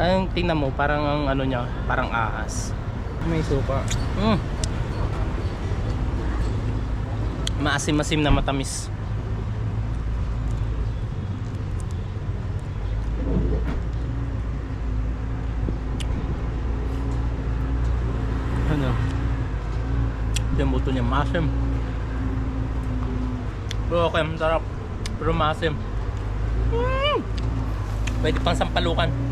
Ang tingnan mo, parang ang ano niya, parang ahas. May suka. Mm. Maasim-masim na matamis. Ano? Yung buto niya maasim. Pero okay, ang sarap. Pero maasim. Mm. Pwede pang sampalukan.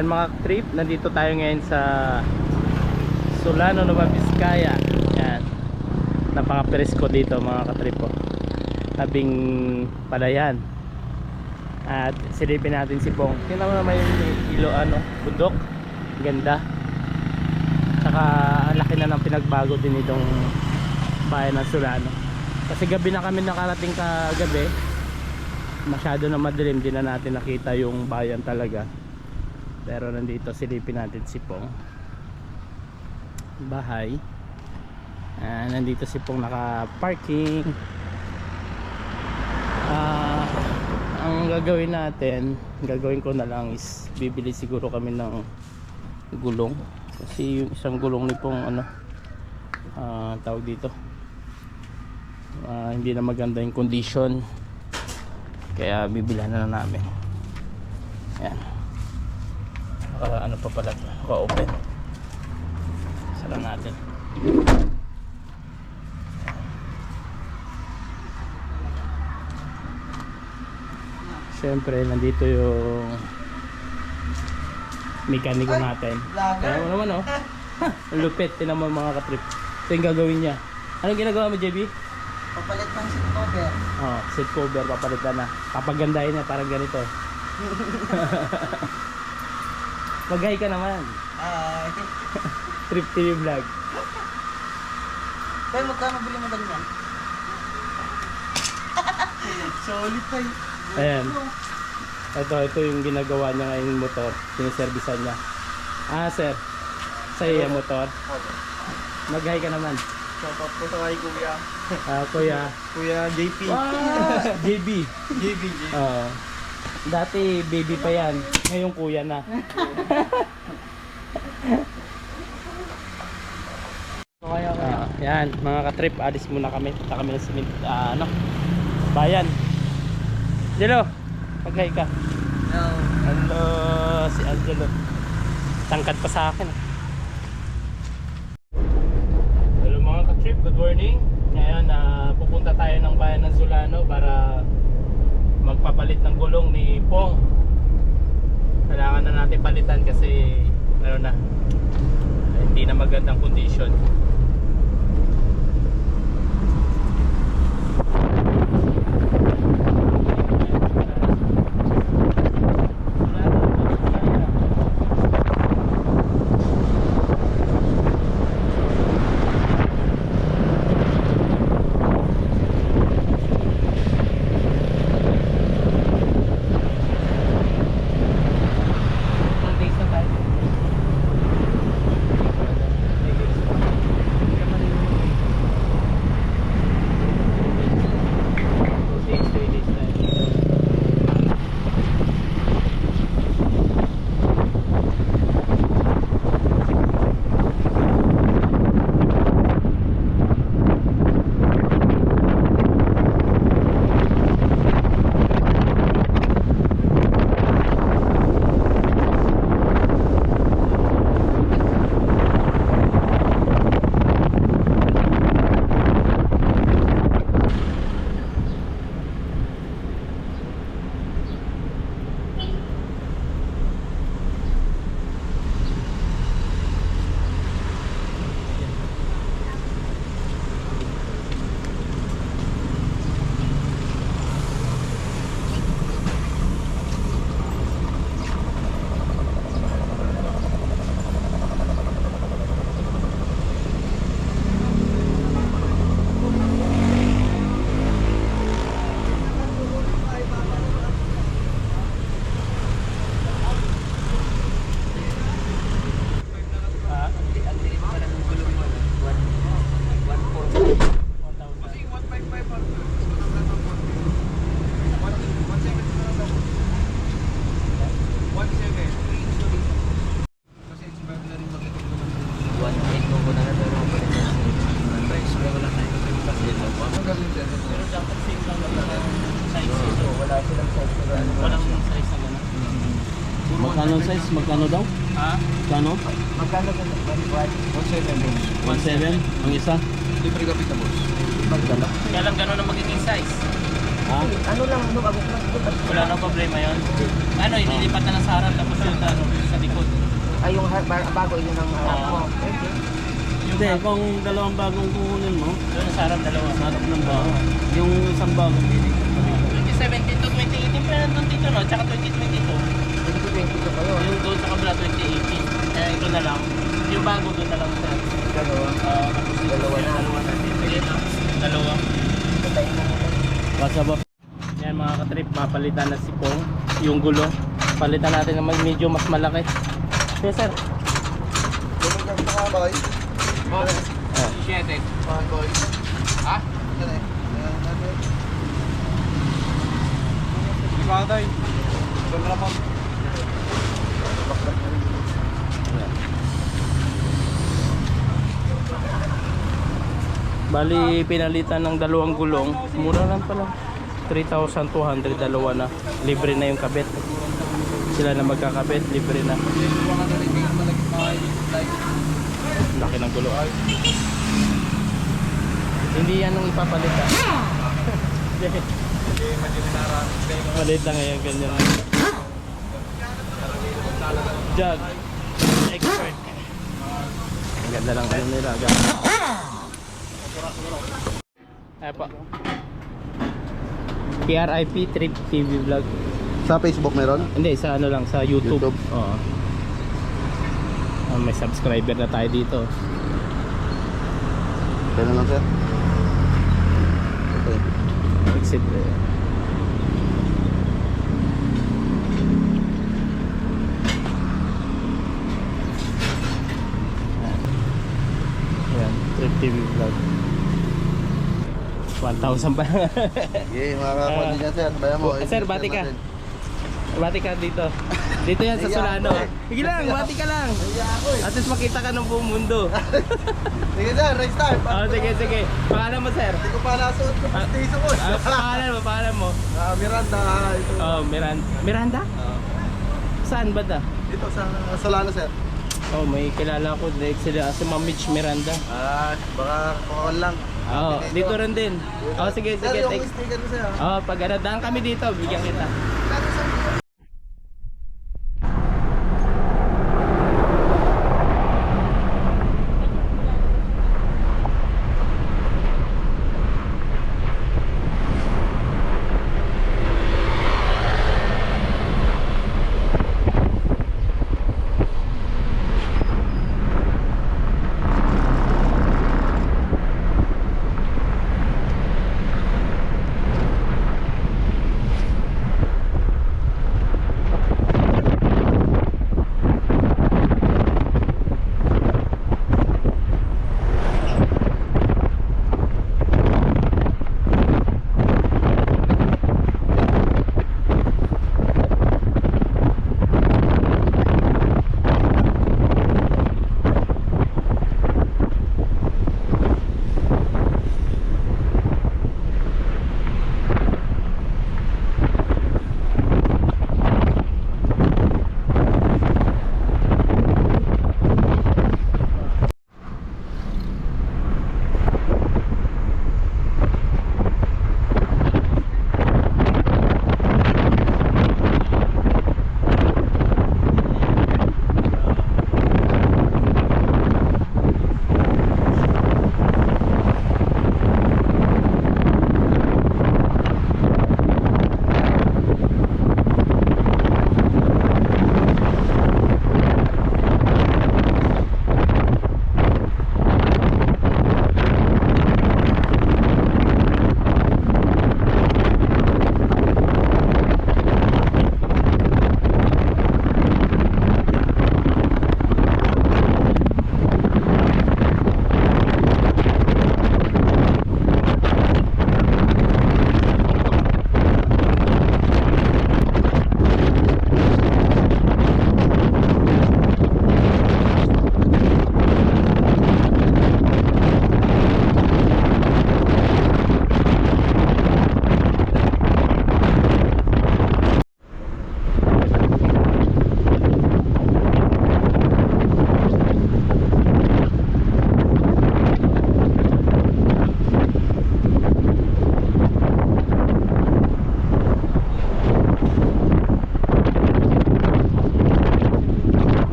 Yan mga trip, nandito tayo ngayon sa Solano, Nueva Vizcaya. Yan. Napaka-presko dito mga katrip po. Tabing palayan. At silipin natin si Pong. Tingnan mo naman yung ilo ano, bundok. Ganda. Saka ang laki na ng pinagbago din itong bayan ng Solano. Kasi gabi na kami nakarating kagabi. Masyado na madilim, di na natin nakita yung bayan talaga pero nandito silipin natin si Pong. Bahay. Ah, nandito si Pong naka parking ah, ang gagawin natin gagawin ko na lang is bibili siguro kami ng gulong. Kasi yung isang gulong ni Pong ano ah, tawag dito. Ah, hindi na maganda yung condition. Kaya bibilhan na lang namin. Yan Naka ano pa pala to, naka open. Sara natin. Siyempre, nandito yung mekaniko natin. Kaya mo naman oh. Lupit, tinan mo mga katrip. Ito yung gagawin niya. Anong ginagawa mo, JB? Papalit ng seat cover. Oh, seat cover, papalitan na. Papagandahin na, parang ganito. Mag-hi ka naman. Ay. Trip TV vlog. Kaya magkano bili mo ganyan? Solid tayo. Ayan. Ito, ito yung ginagawa niya ngayon yung motor. Siniservisan niya. Ah, sir. Sa'yo yung motor. Mag-hi ka naman. Shoutout po sa kay Kuya. Ah, kuya. Kuya JP. Ah, JB. JP, JP. Oo. Dati baby pa yan. Ngayon kuya na. Kaya Ah, yan, mga ka-trip, alis muna kami. Punta kami ng simit, ah, ano, bayan. Dilo, mag-hi ka. Hello, si Angelo. Tangkad pa sa akin. ah. Hello mga ka-trip, good morning. Ngayon, ah, pupunta tayo ng bayan ng Zulano para magpapalit ng gulong ni Pong. Kailangan na natin palitan kasi ano na, hindi na magandang condition. Wala silang size na gano'n. Walang size na gano'n. Magkano size? Magkano daw? Ha? Magkano? Magkano sa one? 1.7 ang isa? Libre kapit na boss. Magkano? Kaya lang gano'n ang magiging size. Ha? Ano lang, ano, agok lang. Wala nang problema yon. Ano, ililipat na lang sa harap tapos yung ano, sa likod. Ay, yung bago yun ang Oo. harap mo. Okay. Hindi, kung dalawang bagong kukunin mo, Doon sa harap dalawa. sa harap ng bago. Yung isang bago, hindi ka sabi. 2017 to 2018 pa nandun dito no, tsaka 2022. 2022 kayo. Yung doon sa kabila 2018. Kaya ito na lang. Yung bago doon na lang sa Dalawa. uh, tapos dito, Dalawa na. Dalawa na. Sige na. Dalawa. Patayin mo muna. Kasaba. Yan mga katrip, mapalitan na si Pong. Yung gulo. Palitan natin na mag- medyo mas malaki. Yes sir. Ganun lang sa boy. Oh. Shit eh. boy. Ha? Eh. Yan natin. Di ba tayo? Ganun naman. Bali, pinalitan ng dalawang gulong. Mura lang pala. 3,200 dalawa na. Libre na yung kabit. Sila na magkakabit, libre na. Laki ng gulo. Hindi yan ang ipapalitan. Palit na ngayon ganyan. Jug. Expert. Ang ganda lang ano nila. Ganda. Ay po. PRIP Trip TV Vlog. Sa Facebook meron? Hindi, sa ano lang, sa YouTube. YouTube. Oo. Ah, may subscriber na tayo dito. Kaya na lang sir. Okay. Exit. eh. Ayan, TV Vlog. 1,000 pa lang. Okay, mga kakuha din yan sir. Bayan mo. Ah. Sir, bati ka. Bati ka dito. Dito yan sa Iya Solano. ako eh. Sige lang, bati ka lang. Kaya ako eh. At least makita ka ng buong mundo. Sige sir, next time. Oh, sige, sige. Pangalan mo, sir? Hindi ko pa nasuot ko Ah, pastis ako. Ah, pangalan mo, pangalan mo. Ah, Miranda. Ito. Oh, Miranda. Miranda? Ah, Saan ba da? dito sa Solano sir. Oh, may kilala ko. Like sila si Ma'am Mitch Miranda. Ah, baka kukuha lang. Oh, dito rin din. Oh, sige, Sir, sige. yung Take. sticker mo sir. Oh, pag ano, daan kami dito, bigyan kita.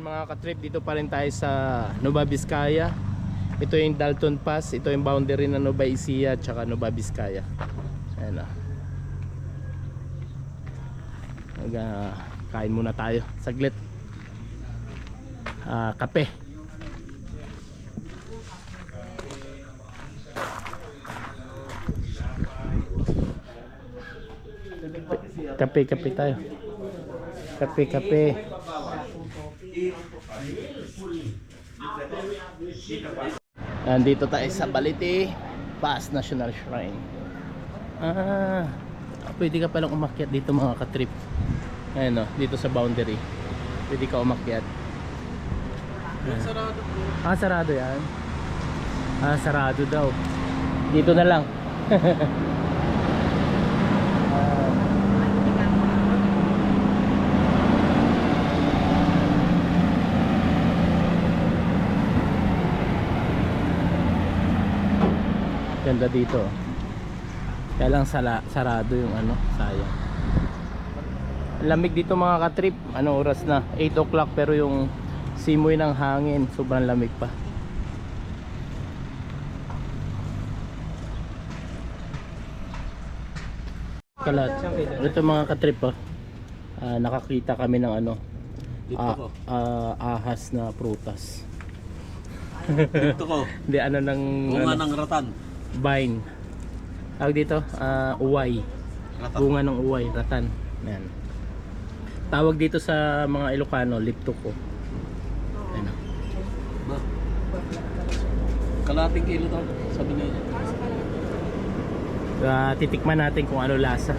Yan mga katrip, dito pa rin tayo sa Nova Vizcaya. Ito yung Dalton Pass, ito yung boundary ng Nova Ecija at saka Nova Vizcaya. Ayan o. Mag, ah, kain muna tayo, saglit. Ah, kape. Kape, kape tayo. Kape, Nandito tayo sa Balite Pass National Shrine. Ah, pwede ka palang umakyat dito mga katrip. Ayan o, dito sa boundary. Pwede ka umakyat. Sarado bro. Ah, sarado yan. Ah, sarado daw. Dito na lang. Ganda dito. Kaya lang sala, sarado yung ano, sayang. Lamig dito mga katrip. Ano oras na? 8 o'clock pero yung simoy ng hangin, sobrang lamig pa. Kalat. Ito mga katrip oh. Ah, nakakita kami ng ano, ah, ko. ah, ahas na prutas. Dito ko. Hindi ano ng Bunga ano, ng ratan. Vine. Tawag dito, ah, uway. Bunga ng uway, ratan. Yan. Tawag dito sa mga Ilocano, liptoko. Ayan. Kalating kilo daw. Sabi niya. Ah, titikman natin kung ano lasa.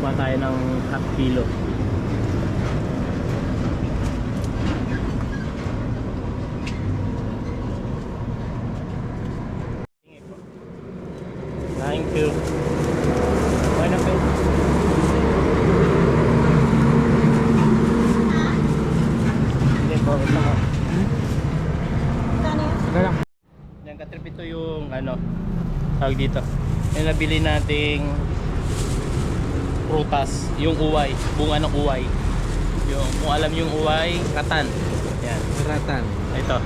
Kuha tayo ng half kilo. Thank you. Bueno, pe. Hindi po, ito mo. Sige lang. Yan katrip ito yung ano, tawag dito. Yung nabili nating prutas, yung uway, bunga ng uway. Yung kung alam yung uway, katan. Yan. Ratan. Ito,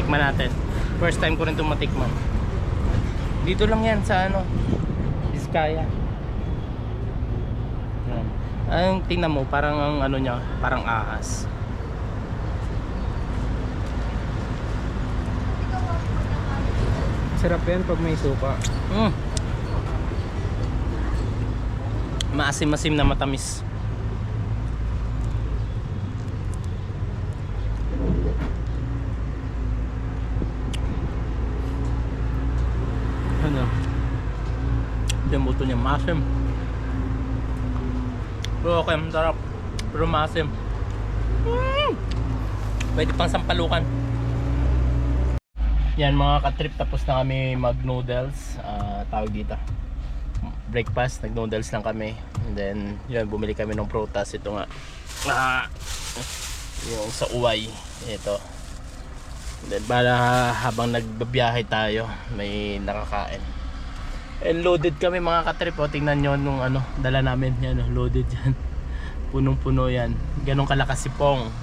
tikman natin. First time ko rin itong matikman. Dito lang yan sa ano, Vizcaya. Yan. Ang tingnan mo, parang ang ano niya, parang ahas. Sarap yan pag may suka. Mm. Maasim-masim na matamis. Ano? Yung buto niya maasim. Pero okay, sarap. Pero maasim. Mm. Pwede pang sampalukan. Yan mga katrip tapos na kami mag noodles Ah, tawag dito. Breakfast nag noodles lang kami. And then yun bumili kami ng prutas. Ito nga. Ah, yung sa uway. Ito. And then para habang nagbabiyahe tayo may nakakain. And loaded kami mga katrip. O tingnan nyo nung ano dala namin. Yan oh, loaded yan. Punong puno yan. Ganun kalakas si Pong.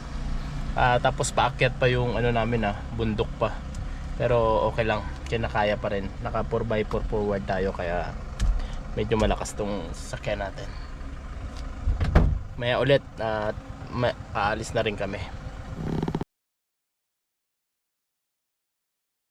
Ah, tapos paakyat pa yung ano namin ah bundok pa pero okay lang, kinakaya pa rin. Naka 4x4 forward tayo kaya medyo malakas tong sasakyan natin. Maya ulit at ma- aalis na rin kami.